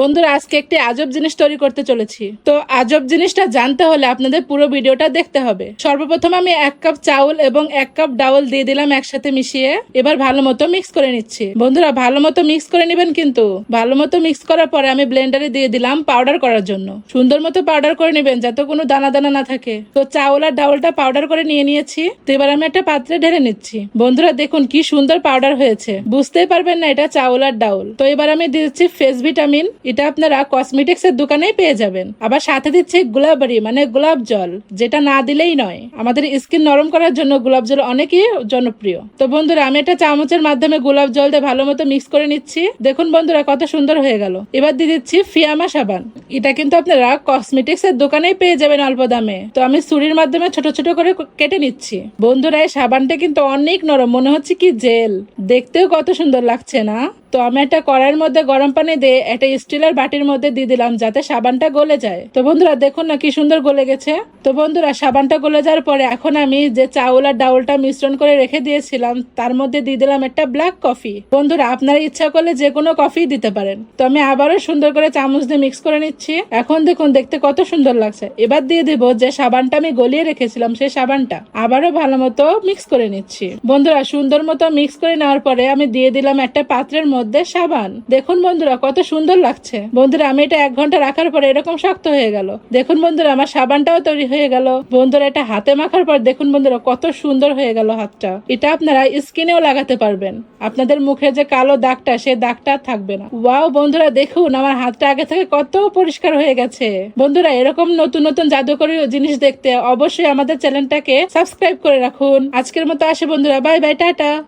বন্ধুরা, আজকে একটি আজব জিনিস তৈরি করতে চলেছি। তো আজব জিনিসটা জানতে হলে আপনাদের পুরো ভিডিওটা দেখতে হবে। সর্বপ্রথম আমি এক কাপ চাউল এবং এক কাপ ডাউল দিয়ে দিলাম একসাথে মিশিয়ে। এবার ভালো মতো মিক্স করে নিচ্ছি। বন্ধুরা, ভালো মতো মিক্স করে নেবেন কিন্তু। ভালো মতো মিক্স করার পরে আমি ব্লেন্ডারে দিয়ে দিলাম পাউডার করার জন্য। সুন্দর মতো পাউডার করে নেবেন যাতে কোনো দানা দানা না থাকে। তো চাউল আর ডাউলটা পাউডার করে নিয়ে নিয়েছি। তো এবার আমি একটা পাত্রে ঢেলে নিচ্ছি। বন্ধুরা, দেখুন কি সুন্দর পাউডার হয়েছে। বুঝতেই পারবেন না এটা চাউল আর ডাউল। তো এবার আমি দিচ্ছি ফেস ভিটামিন এটা আপনারা কসমেটিক্স এর দোকানেই পেয়ে যাবেন। আবার সাথে দিচ্ছি গোলাবারি মানে গোলাপ জল, যেটা না দিলেই নয়। আমাদের স্কিন নরম করার জন্য গোলাপ জল অনেকই জনপ্রিয়। তো বন্ধুরা, আমি একটা চামচের মাধ্যমে গোলাপ জল দিয়ে ভালো মতো মিক্স করে নিচ্ছি। দেখুন বন্ধুরা, কত সুন্দর হয়ে গেল। এবার দিয়ে দিচ্ছি ফিয়ামা সাবান। এটা কিন্তু আপনারা কসমেটিক্স এর দোকানেই পেয়ে যাবেন অল্প দামে। তো আমি ছুরির মাধ্যমে ছোট ছোট করে কেটে নিচ্ছি। বন্ধুরা, এই সাবানটা কিন্তু অনেক নরম, মনে হচ্ছে কি জেল। দেখতেও কত সুন্দর লাগছে না? তো আমি একটা কড়াইয়ের মধ্যে গরম পানি দিয়ে একটা স্টিলের বাটির মধ্যে দিয়ে দিলাম যাতে সাবানটা গলে যায়। তো বন্ধুরা, দেখুন না কি সুন্দর গলে গেছে। তো বন্ধুরা, সাবানটা গলে যাওয়ার পরে এখন আমি যে চাউল আর ডাউলটা মিশ্রণ করে রেখে দিয়েছিলাম, তার মধ্যে দিয়ে দিলাম একটা ব্ল্যাক কফি বন্ধুরা, আপনারা ইচ্ছা করলে যে কোনো কফি দিতে পারেন। তো আমি আবারও সুন্দর করে চামচ দিয়ে মিক্স করে নিচ্ছি। এখন দেখুন, দেখতে কত সুন্দর লাগছে। এবার দিয়ে দিব যে সাবানটা আমি গলিয়ে রেখেছিলাম, সেই সাবানটা। আবারও ভালো মতো মিক্স করে নিচ্ছি। বন্ধুরা, সুন্দর মতো মিক্স করে নেওয়ার পরে আমি দিয়ে দিলাম একটা পাত্রের মধ্যে সাবান। দেখুন বন্ধুরা, কত সুন্দর লাগছে। বন্ধুরা, আমি এটা এক ঘণ্টা রাখার পরে এরকম শক্ত হয়ে গেল। দেখুন বন্ধুরা, আমার সাবানটাও তৈরি হয়ে গেল। বন্ধুরা, এটা হাতে মাখার পর দেখুন বন্ধুরা, কত সুন্দর হয়ে গেল হাতটা। এটা আপনারা স্কিনেও লাগাতে পারবেন। আপনাদের মুখে যে কালো দাগটা সেই দাগটা থাকবে না। ওয়াও, বন্ধুরা, দেখুন, আমার হাতটা আগে থেকে কত পরিষ্কার হয়ে গেছে। বন্ধুরা, এরকম নতুন নতুন জাদুকরী জিনিস দেখতে অবশ্যই আমাদের চ্যানেলটাকে সাবস্ক্রাইব করে রাখুন। আজকের মতো আসে বন্ধুরা, বাই বাই, টাটা।